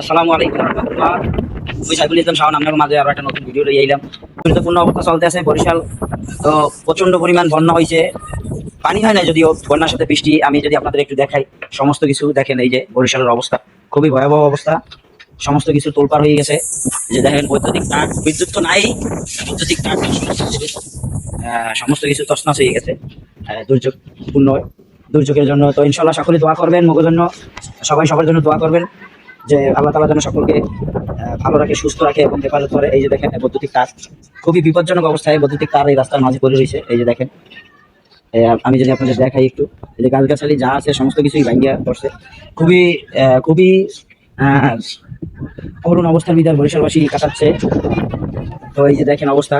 আসসালামু আলাইকুম রহমতুল্লাহ। আমি সাইফুল ইসলাম শাহন আপনার মাঝে আরও একটা নতুন ভিডিও লইয়ে এলাম। গুরুত্বপূর্ণ অবস্থা চলতে আছে বরিশাল। তো প্রচণ্ড পরিমাণ বন্যা হয়েছে। পানি হয় না যদিও, বন্যার সাথে বৃষ্টি। আমি যদি আপনাদের একটু দেখাই, সমস্ত কিছু দেখেন এই যে বরিশালের অবস্থা। খুবই ভয়াবহ অবস্থা। সমস্ত কিছু তোলপার হয়ে গেছে। যে দেখেন, বৈদ্যুতিক তার, বিদ্যুৎ তো নাই। বৈদ্যুতিক তার সমস্ত কিছু তছনছ হয়ে গেছে। দুর্যোগপূর্ণ। দুর্যোগের জন্য তো ইনশাল্লাহ সকলে দোয়া করবেন মগের জন্য। সবাই সবার জন্য দোয়া করবেন। যে আল্লাহ তালা যেন সকলকে ভালো রাখে, সুস্থ রাখে এবং হেফাজত করে। এই যে দেখেন বৈদ্যুতিক তার, খুবই বিপজ্জনক অবস্থায় বৈদ্যুতিক তার এই রাস্তার মাঝে পড়ে রয়েছে। এই যে দেখেন আমি যদি আপনাদের দেখাই একটু, এই যে গাছগাছালি যা আছে, সমস্ত কিছুই ভাঙ্গিয়া পড়ছে। খুবই খুবই করুণ অবস্থার ভিতর বরিশালবাসী কাটাচ্ছে। তো এই যে দেখেন অবস্থা।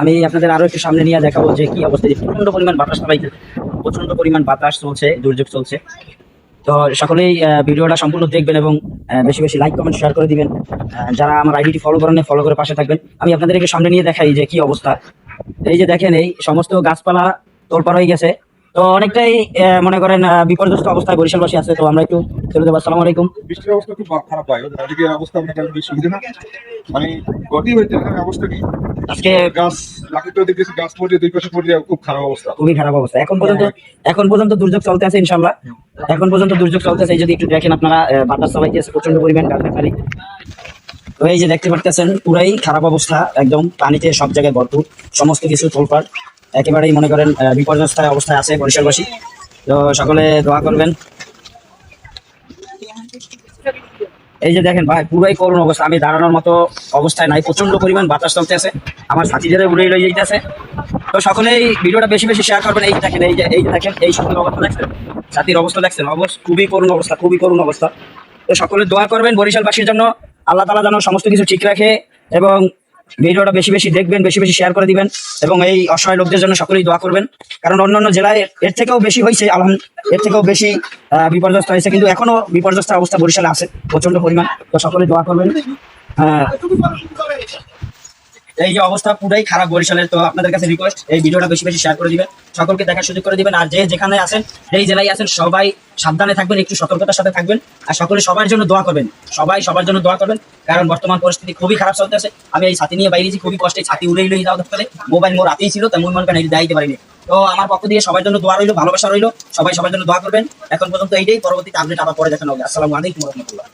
আমি আপনাদের আরও একটু সামনে নিয়ে দেখাবো যে কি অবস্থা। যে প্রচণ্ড পরিমাণ বাতাস চালাইছে প্রচণ্ড পরিমাণ বাতাস চলছে, দুর্যোগ চলছে। তো সকলেই ভিডিওটা সম্পূর্ণ দেখবেন এবং বেশি বেশি লাইক কমেন্ট শেয়ার করে দিবেন। যারা আমার আইডিটি ফলো করেন ফলো করে পাশে থাকবেন। আমি আপনাদের একটু সামনে নিয়ে দেখাই যে কি অবস্থা। এই যে দেখেন, এই সমস্ত গাছপালা তোলপাড় হয়ে গেছে। তো অনেকটাই মনে করেন বিপর্যস্ত অবস্থায় বরিশালবাসী আছে। তো আমরা একটু চলে আসসালামু আলাইকুম। বৃষ্টির অবস্থা খুব খারাপ হয়। অবস্থা মানে গতি এখানে অবস্থা কি? আজকে গাছ লাকিতে দেখতেছি গাছ পড়ে দুই পাশে পড়ে খুব খারাপ অবস্থা। খুবই খারাপ অবস্থা। এখন পর্যন্ত এখন পর্যন্ত দুর্যোগ চলতে আছে ইনশাল্লাহ এখন পর্যন্ত দুর্যোগ চলতে আছে যদি একটু দেখেন আপনারা বাতাস চালাইতে আছে প্রচণ্ড পরিমাণ গাছগাছালি তো এই যে দেখতে পারতেছেন পুরাই খারাপ অবস্থা একদম পানিতে সব জায়গায় ভরপুর সমস্ত কিছু তোলপাড়। একেবারেই মনে করেন বিপর্যস্ত অবস্থায় আছে বরিশালবাসী। তো সকলে দোয়া করবেন। এই যে দেখেন ভাই, পুরোই করুণ অবস্থা। আমি দাঁড়ানোর মতো অবস্থায় নাই প্রচণ্ড পরিমাণ বাতাস চলতে আছে আমার সাথীদের উড়ে লই যাইতেছে। তো সকলেই ভিডিওটা বেশি বেশি শেয়ার করবেন। এই দেখেন, এই যে, এই দেখেন, এই সকলের অবস্থা দেখছেন? সাথীর অবস্থা দেখছেন? অবস্থা খুবই করুণ অবস্থা, খুবই করুণ অবস্থা। তো সকলে দোয়া করবেন বরিশালবাসীর জন্য। আল্লাহ তালা যেন সমস্ত কিছু ঠিক রাখে এবং ভিডিওটা বেশি বেশি দেখবেন বেশি বেশি শেয়ার করে দিবেন এবং এই অসহায় লোকদের জন্য সকলেই দোয়া করবেন। কারণ অন্যান্য জেলায় এর থেকেও বেশি হয়েছে আলহাম এর থেকেও বেশি বিপর্যস্ত হয়েছে। কিন্তু এখনও বিপর্যস্ত অবস্থা বরিশালে আছে প্রচণ্ড পরিমাণ। তো সকলে দোয়া করবেন। আহ, এই যে অবস্থা পুরাই খারাপ বরিশালের, তো আপনাদের কাছে রিকোয়েস্ট এই ভিডিওটা বেশি বেশি শেয়ার করে দিবেন, সকলকে দেখার সুযোগ করে দিবেন, আর যে যেখানে আছেন, যেই জেলায় আছেন, সবাই সাবধানে থাকবেন, একটু সতর্কতার সাথে থাকবেন, আর সকলে সবার জন্য দোয়া করবেন, সবাই সবার জন্য দোয়া করবেন, কারণ বর্তমান পরিস্থিতি খুবই খারাপ চলতেছে, আমি এই ছাতি নিয়ে বাইরেছি, খুবই কষ্টে ছাতি উড়ে উড়ে যাওয়া ধরতে মোবাইল মোর হাতেই ছিল, তাই মন মন কেন দায়িত্ব পারিনি। তো আমার পক্ষ দিয়ে সবার জন্য দোয়া রইল, ভালোবাসা রইল, সবাই সবার জন্য দোয়া করবেন, এখন পর্যন্ত এইটাই, পরবর্তীতে আপডেট আবার পরে দেখানো হবে। আসসালামু আলাইকুম রহমতুল্লাহ।